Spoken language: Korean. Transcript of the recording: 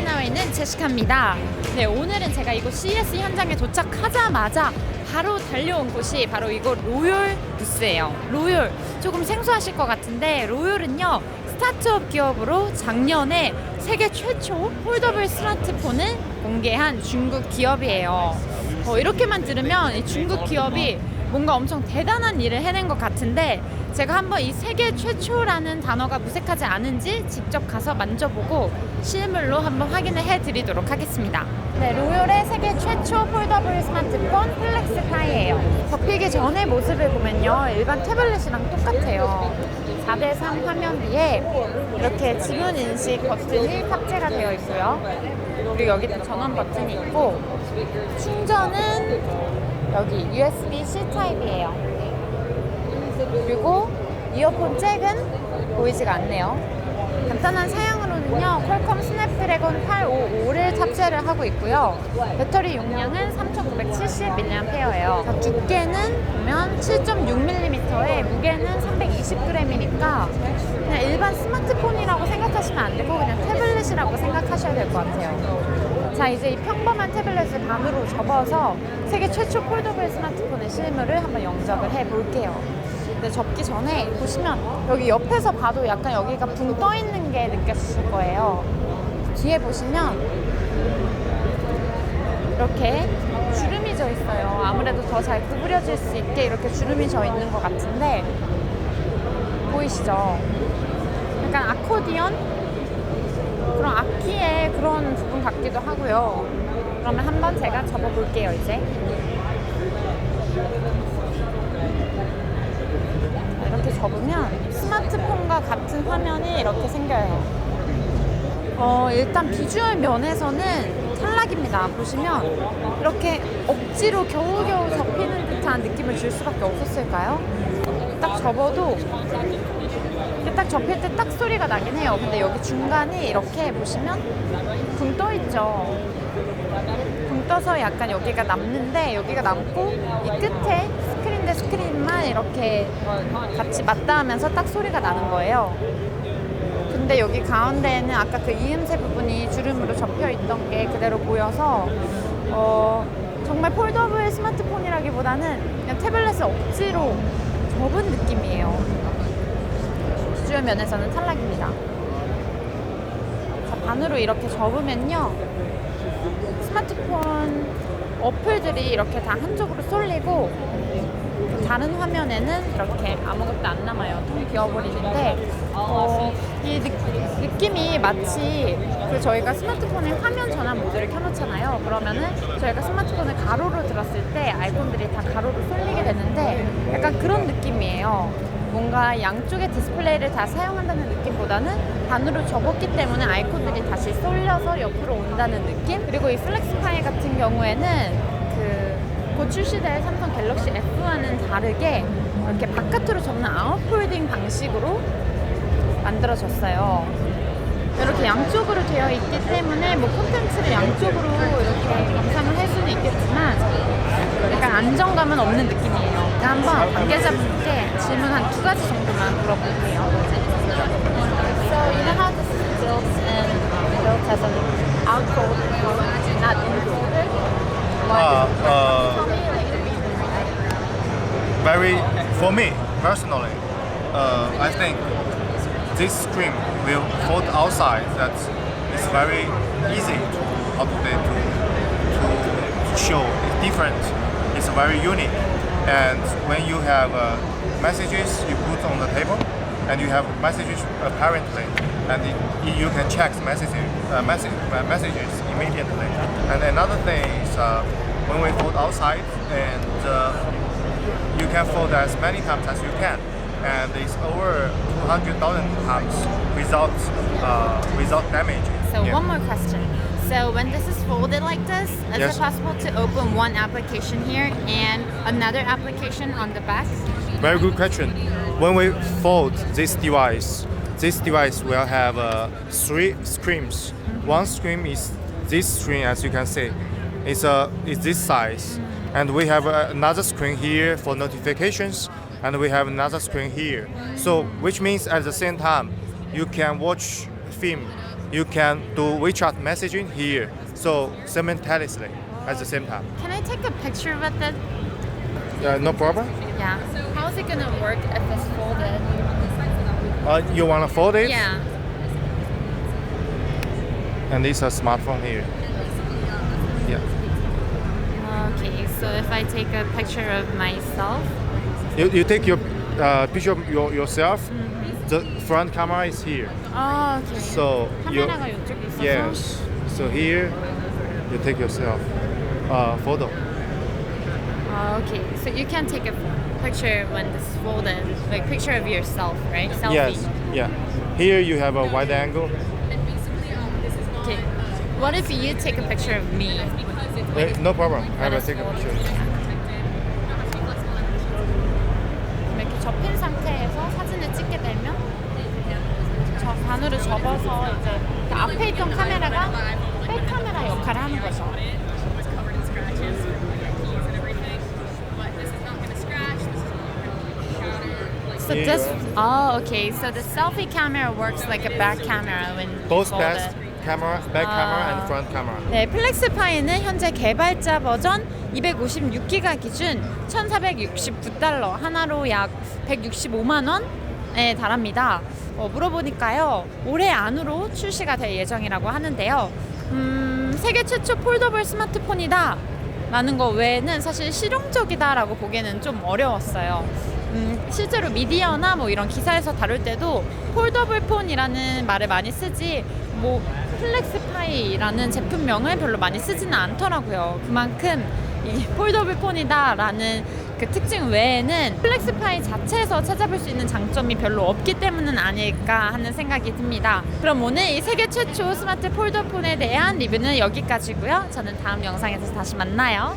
CES에 나와 있는 제시카입니다. 네, 오늘은 제가 이곳 CES 현장에 도착하자마자 바로 달려온 곳이 바로 이곳 로열 부스예요. 로열 조금 생소하실 것 같은데 로열은요 스타트업 기업으로 작년에 세계 최초 폴더블 스마트폰을 공개한 중국 기업이에요. 어, 이렇게만 들으면 이 중국 기업이 뭔가 엄청 대단한 일을 해낸 것 같은데 제가 한번 이 세계 최초라는 단어가 무색하지 않은지 직접 가서 만져보고 실물로 한번 확인을 해드리도록 하겠습니다. 네, 로열의 세계 최초 폴더블 스마트폰 플렉스 파이예요. 접히기 전의 모습을 보면요, 일반 태블릿이랑 똑같아요. 4대3 화면 위에 이렇게 지문 인식 버튼이 탑재가 되어 있고요. 그리고 여기 또 전원 버튼이 있고 충전은 여기 USB-C 타입이에요. 그리고 이어폰 잭은 보이지가 않네요. 간단한 사양으로는요, 퀄컴 스냅드래곤 855를 탑재를 하고 있고요. 배터리 용량은 3970mAh예요. 두께는 보면 7.6mm에 무게는 320g이니까 그냥 일반 스마트폰이라고 생각하시면 안 되고 그냥 태블릿이라고 생각하셔야 될 것 같아요. 자, 이제 이 평범한 태블릿을 반으로 접어서 세계 최초 폴더블 스마트폰의 실물을 한번 영접을 해 볼게요. 근데 접기 전에 보시면 여기 옆에서 봐도 약간 여기가 붕 떠 있는 게 느껴지실 거예요. 뒤에 보시면 이렇게 주름이 져 있어요. 아무래도 더 잘 구부려질 수 있게 이렇게 주름이 져 있는 것 같은데 보이시죠? 약간 아코디언 그런 악기의 그런 부분 같기도 하고요. 그러면 한번 제가 접어볼게요, 이제. 자, 이렇게 접으면 스마트폰과 같은 화면이 이렇게 생겨요. 어, 일단 비주얼 면에서는 탈락입니다. 보시면 이렇게 억지로 겨우겨우 접히는 듯한 느낌을 줄 수밖에 없었을까요? 딱 접어도 이렇게 딱 접힐 때 딱 소리가 나긴 해요. 근데 여기 중간이 이렇게 보시면 붕 떠 있죠. 붕 떠서 약간 여기가 남는데 여기가 남고 이 끝에 스크린 대 스크린만 이렇게 같이 맞닿으면서 딱 소리가 나는 거예요. 근데 여기 가운데에는 아까 그 이음새 부분이 주름으로 접혀 있던 게 그대로 보여서 어, 정말 폴더블 스마트폰이라기보다는 그냥 태블릿을 억지로 접은 느낌이에요. 비주얼 면에서는 탈락입니다. 자, 반으로 이렇게 접으면요. 스마트폰 어플들이 이렇게 다 한쪽으로 쏠리고 다른 화면에는 이렇게 아무것도 안 남아요. 통 비어버리는데 어, 이 느, 느낌이 마치 그 저희가 스마트폰의 화면 전환 모드를 켜놓잖아요. 그러면은 저희가 스마트폰을 가로로 들었을 때 아이콘들이 다 가로로 쏠리게 되는데 약간 그런 느낌이에요. 뭔가 양쪽의 디스플레이를 다 사용한다는 느낌보다는 반으로 접었기 때문에 아이콘들이 다시 쏠려서 옆으로 온다는 느낌? 그리고 이 플렉스파이 같은 경우에는 그곧 출시될 삼성 갤럭시 F와는 다르게 이렇게 바깥으로 접는 아웃폴딩 방식으로 만들어졌어요. 이렇게 양쪽으로 되어 있기 때문에 뭐 콘텐츠를 양쪽으로 이렇게 감상을 할 수는 있겠지만 약간 안정감은 없는 느낌 이에요. 그러니까 한번 관계자분께 질문 한 두 가지 정도만 물어볼게요. So you know how this is built and built as an outfolded phone, not infolded? Uh, Tell uh, me like the reason why. very for me personally, uh, I think this screen will fold outside. That is very easy to how to say, to, to show. It's different. It's very unique. And when you have uh, messages you put on the table, and you have messages apparently, and it, you can check messages, uh, message, uh, messages immediately. And another thing is uh, when we fold outside, and uh, you can fold as many times as you can, and it's over 200,000 times without uh, without damage. So Yeah. one more question. So when this is folded like this, is Yes. it possible to open one application here and another application on the back? Very good question. When we fold this device, this device will have uh, three screens. One screen is this screen, as you can see, it's uh, is this size, and we have uh, another screen here for notifications, and we have another screen here. So, which means at the same time, you can watch film you can do WeChat messaging here. So simultaneously at the same time. Can I take a picture with it? Uh, no problem. Yeah. How is it gonna work if it's folded? Uh, you want to fold it? Yeah. And this is a smartphone here. Yeah. Okay, so if I take a picture of myself, You, you take your uh, picture of your, yourself The front camera is here. 어, okay. So you 카메라가 이쪽에 있어서. yes. So here you take yourself uh, photo. Oh, okay, so you can take a picture when this is folded, like picture of yourself, right? Selfie. Yes. Yeah. Here you have a wide angle. Okay. What if you take a picture of me? Eh, no problem. I when will it's take a folded? picture. 접힌 상태에서 사진을 찍게 되면 저 반으로 접어서 이제 그 앞에 있던 카메라가 백 카메라 역할을 하는 거죠. So Here this, you oh, okay. So the selfie camera works like a back camera when you Both fold back it. Camera, back camera, Ah. and front camera. 네, 플렉스파이는 현재 개발자 버전 256기가 기준 1,469달러 하나로 약 165만 원에 달합니다. 어, 물어보니까요 올해 안으로 출시가 될 예정이라고 하는데요. 음, 세계 최초 폴더블 스마트폰이다. 라는 거 외에는 사실 실용적이다라고 보기에는 좀 어려웠어요. 음, 실제로 미디어나 뭐 이런 기사에서 다룰 때도 폴더블 폰이라는 말을 많이 쓰지 뭐 플렉스파이라는 제품명을 별로 많이 쓰지는 않더라고요. 그만큼 이 폴더블 폰이다라는 그 특징 외에는 플렉스파이 자체에서 찾아볼 수 있는 장점이 별로 없기 때문은 아닐까 하는 생각이 듭니다. 그럼 오늘 이 세계 최초 스마트 폴더폰에 대한 리뷰는 여기까지고요. 저는 다음 영상에서 다시 만나요.